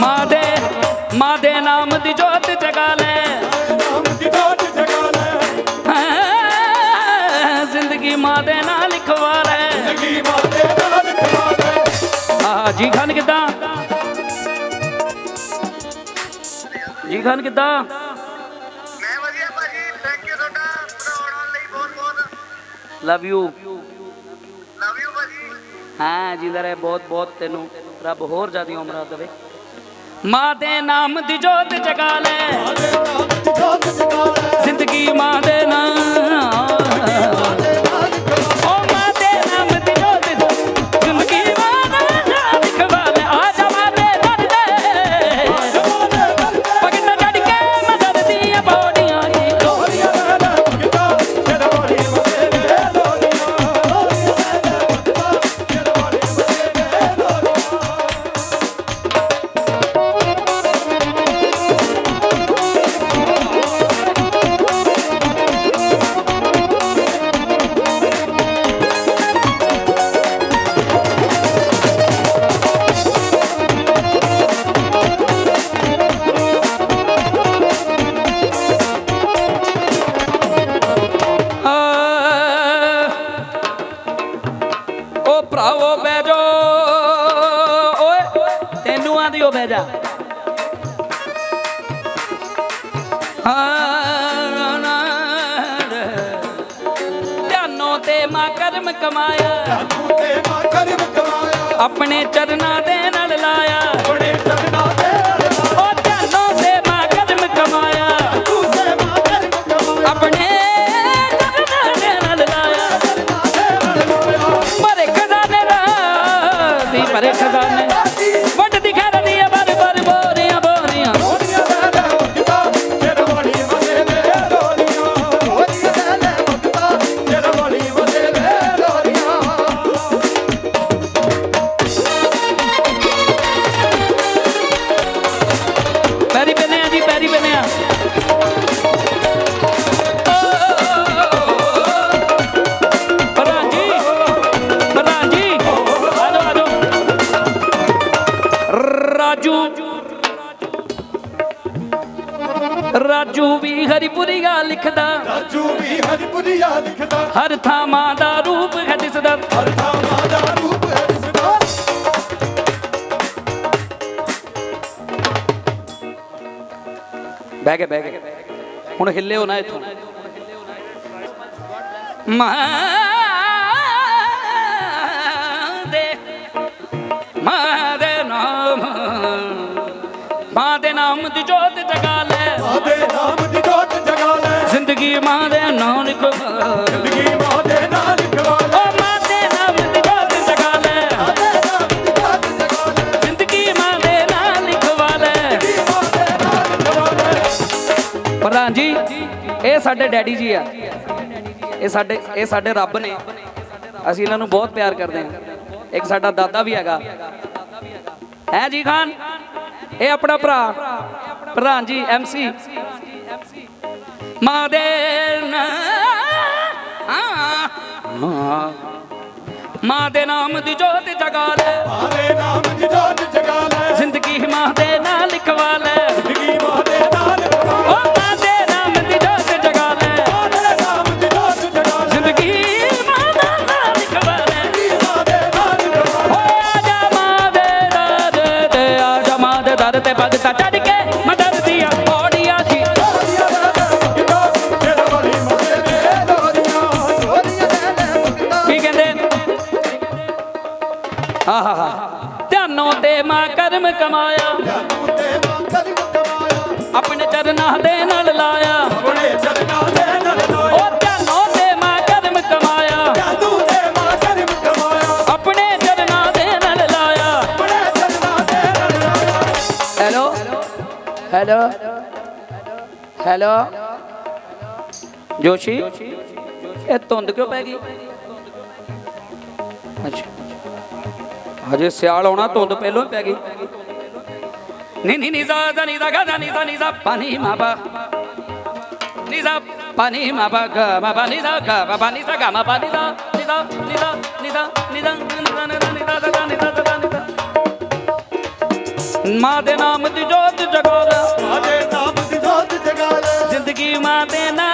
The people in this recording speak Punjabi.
ਮਾਂ ਦੇ ਮਾਂ ਦੇ ਨਾਮ ਦੀ ਜੋਤ ਜਗਾ ਲੈ। ਨਾਮ ਦੀ ਜੋਤ ਜਗਾ ਲੈ ਹੈਂ, ਜ਼ਿੰਦਗੀ ਮਾਂ ਦੇ ਨਾਲ ਲਿਖਵਾ ਲੈ ਜ਼ਿੰਦਗੀ ਮਾਤੇ ਨਾਲ ਖਵਾ ਲੈ। ਆ ਜੀ ਖਾਨ ਕਿਦਾਂ? ਜੀ ਖਾਨ ਕਿਦਾਂ? ਮੈਂ ਵਧੀਆ ਭਾਜੀ ਥੈਂਕ ਯੂ ਤੁਹਾਡਾ ਬਣਾਉਣ ਲਈ ਬਹੁਤ ਬਹੁਤ। ਲਵ ਯੂ ਲਵ ਯੂ ਭਾਜੀ। ਹਾਂ ਜਿੰਦਾ ਰਹੇ ਬਹੁਤ ਬਹੁਤ ਤੈਨੂੰ ਰੱਬ ਹੋਰ ਜ਼ਿਆਦੀ ਉਮਰਾਂ ਦੇਵੇ। ਮਾਂ ਦੇ ਨਾਮ ਦੀ ਜੋਤ ਜਗਾ ਲੈ। ਜ਼ਿੰਦਗੀ ਮਾਂ ਦੇ ਨਾਮ। ਵਿੱਚੋਂ ਬਹਿ ਜਾ ਧਿਆਨੋਂ ਤੇ ਮਾ ਕਰਮ ਕਮਾਇਆ। ਤੇ ਮਾ ਕਰਮ ਕਮਾਇਆ ਆਪਣੇ ਚਰਨਾਂ ਦੇ ਨਾਲ ਲਾਇਆ। ਆਪਣੇ ਚਰਨਾਂ ਦੇ ਨਾਲ ਲਾਇਆ। ਉਹ ਧਿਆਨੋਂ ਤੇ ਮਾ ਕਰਮ ਕਮਾਇਆ ਆਪਣੇ ਪਰੇ ਖਜ਼ਾਨੇ। ਰਾਜੂ। ਰਾਜੂ ਵੀ ਹਰੀਪੁਰੀ ਗਾ ਲਿਖਦਾ। ਰਾਜੂ ਵੀ ਹਰਿਪੁਰੀਆ ਲਿਖਦਾ। ਹਰ ਥਾਂ ਦਾ ਰੂਪ ਹੈ ਦਿਸਦਾ। ਹਰ ਥਾਂ ਮਾਂ ਦਾ ਰੂਪ ਹੈ ਦਿਸਦਾ। ਬਹਿ ਕੇ ਬਹਿ ਕੇ। ਹੁਣ ਹਿੱਲਿਓ ਨਾ ਇੱਥੋਂ। ਮਾਂ ਦੇ ਨਾਮ ਦੀ ਜੋਤ ਜਗਾ ਲੈ। ਜ਼ਿੰਦਗੀ ਮਾਂ ਦੇ ਨਾਮ ਲਿਖੋ ਜ਼ਿੰਦਗੀ ਮਾਂ ਦੇ ਨਾਲ ਖਵਾ ਲੈ। ਓ ਮਾਂ ਦੇ ਨਾਮ ਦੀ ਜੋਤ ਜਗਾ ਲੈ। ਮਾਂ ਦੇ ਨਾਮ ਦੀ ਜੋਤ ਜਗਾ ਲੈ। ਜ਼ਿੰਦਗੀ ਮਾਂ ਦੇ ਨਾਲ ਲਿਖਵਾ ਲੈ ਮਾਂ ਦੇ ਨਾਲ ਖਵਾ ਲੈ। ਪ੍ਰਧਾਨ ਜੀ ਇਹ ਸਾਡੇ ਡੈਡੀ ਜੀ ਆ। ਇਹ ਸਾਡੇ ਇਹ ਸਾਡੇ ਰੱਬ ਨੇ। ਅਸੀਂ ਇਹਨਾਂ ਨੂੰ ਬਹੁਤ ਪਿਆਰ ਕਰਦੇ ਹਾਂ। ਇੱਕ ਸਾਡਾ ਦਾਦਾ ਵੀ ਹੈਗਾ। ਹੈ ਜੀ ਖਾਨ? ਇਹ ਆਪਣਾ ਭਰਾ। ਪ੍ਰਧਾਨ ਜੀ ਐਮਸੀ ਮਾਂ ਦੇ ਨਾ- ਹਾਂ। ਮਾਂ ਦੇ ਨਾਮ ਦੀ ਜੋਤ ਜਗਾ ਲੈ ਮਾਂ ਦੇ ਨਾਮ ਦੀ ਜੋਤ ਜਗਾ ਲੈ ਜ਼ਿੰਦਗੀ ਮਾਂ ਦੇ ਨਾਲ ਲਿਖਵਾ ਲੈ ਜ਼ਿੰਦਗੀ ਮਾਂ ਦੇ ਨਾਲ ਖਵਾ ਓ ਮਾਂ ਦੇ ਨਾਮ ਦੀ ਜੋਤ ਜਗਾ ਲੈ ਮਾਂ ਦੇ ਨਾਮ ਦੀ ਜੋਤ ਜਗਾ ਲੈ ਜ਼ਿੰਦਗੀ ਮਾਂ ਦਾ ਨਾਮ ਲਿਖਵਾ ਲੈ ਮਾਂ ਦੇ ਨਾਲ ਖਵਾ ਓਏ ਆਜਾ ਮਾਂ ਦੇ ਦਰ ਤੇ ਆਜਾ ਮਾਂ ਦੇ ਦਰ ਤੇ ਭਗਤਾ ਕਰਮ ਕਮਾਇਆ। ਤੂੰ ਤੇ ਮਾਂ ਕਰਮ ਕਮਾਇਆ ਆਪਣੇ ਚਰਨਾਂ ਦੇ ਨਾਲ ਲਾਇਆ। ਬੜੇ ਚਰਨਾਂ ਦੇ ਨਾਲ ਓ ਲੋਇਆ ਧਿਆਨੋਂ ਤੇ ਮਾਂ ਕਰਮ ਕਮਾਇਆ। ਤੂੰ ਤੇ ਮਾਂ ਕਰਮ ਕਮਾਇਆ ਆਪਣੇ ਚਰਨਾਂ ਦੇ ਨਾਲ ਲਾਇਆ ਬੜੇ ਚਰਨਾਂ ਦੇ ਨਾਲ ਲੋਇਆ। ਹੈਲੋ? ਹੈਲੋ? ਹੈਲੋ? ਜੋਸ਼ੀ? ਇਹ ਧੁੰਦ ਕਿਉਂ ਪੈ ਗਈ? ਅੱਛਾ। ਹਜੇ ਸਿਆਲ ਆਉਣਾ ਧੁੰਦ ਪਹਿਲਾਂ ਪੈ ਗਈ ਨੀ ਨੀ ਨੀ ਜ਼ਾ ਜ਼ਾ ਨੀ ਜ਼ਾ ਗਾ ਜ਼ਾ ਨੀ ਜ਼ਾ ਨੀ ਜ਼ਾ ਪਾਣੀ ਮਾ ਬਾ ਨੀ ਜ਼ਾ ਪਾਣੀ ਮਾ ਬਾ ਗਾ ਮਾ ਬਾ ਨੀ ਜ਼ਾ ਗਾ ਮਾ ਬਾ ਨੀ ਜ਼ਾ ਗਾ ਮਾ ਬਾ ਨੀ ਜ਼ਾ ਨੀ ਜ਼ਾ ਨੀ ਜ਼ਾ ਨੀ ਜ਼ਾ ਨੀ ਜ਼ਾ ਨੀ ਜ਼ਾ ਨੀ ਜ਼ਾ ਨੀ ਜ਼ਾ ਨੀ ਜ਼ਾ ਨੀ ਜ਼ਾ ਨੀ ਜ਼ਾ ਨੀ ਜ਼ਾ ਮਾਂ ਦੇ ਨਾਮ ਦੀ ਜੋਤ ਜਗਾ ਲੈ ਆਜੇ ਨਾਮ ਦੀ ਜੋਤ ਜਗਾ ਲੈ ਜ਼ਿੰਦਗੀ ਮਾਂ ਦੇ ਨਾਮ